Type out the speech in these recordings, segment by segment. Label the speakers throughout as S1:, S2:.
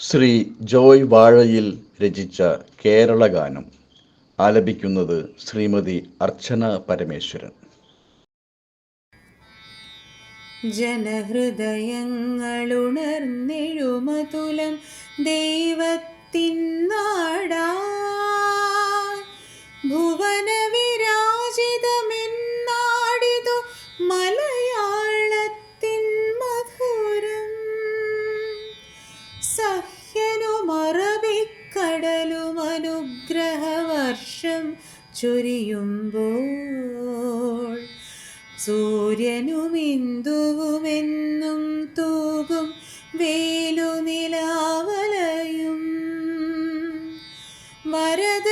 S1: ശ്രീ ജോയ് വാഴയിൽ രചിച്ച കേരള ഗാനം ആലപിക്കുന്നത് ശ്രീമതി അർച്ചന പരമേശ്വരൻ.
S2: ജനഹൃദയങ്ങളുണർന്നെഴുമതുലം ദൈവത്തിൻ ചൊരിയുമ്പോൾ സൂര്യനും ഇന്ദുവുമെന്നും തൂകും വേലുനിലാവലയും വരദ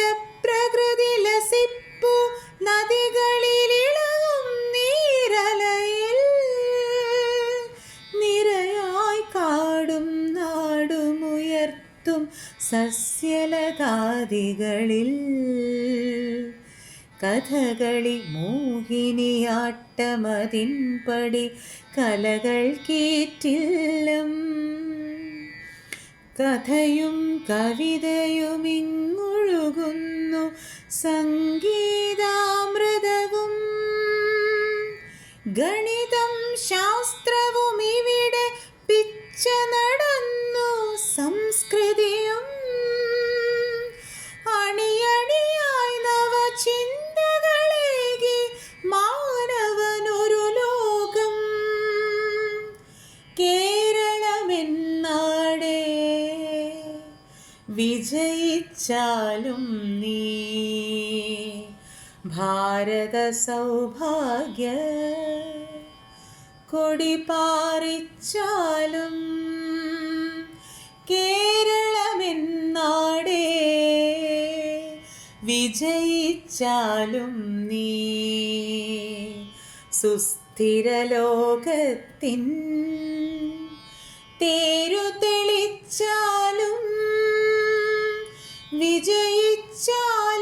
S2: നാടുമുയർത്തും സസ്യലതാദികളിൽ കഥകളി മോഹിനിയാട്ടമതിൻപടി കലകൾ കീറ്റില്ലം. കഥയും കവിതയും ഇങ്ങൊഴുകുന്നു സംഗീതാമൃതവും. ഗണിതം വിജയിച്ചാലും നീ. ഭാരത സൗഭാഗ്യ കൊടി പാറിച്ചാലും കേരളമെന്നാടേ വിജയിച്ചാലും നീ. സുസ്ഥിര ലോകത്തിൻ വിജയിച്ചാലും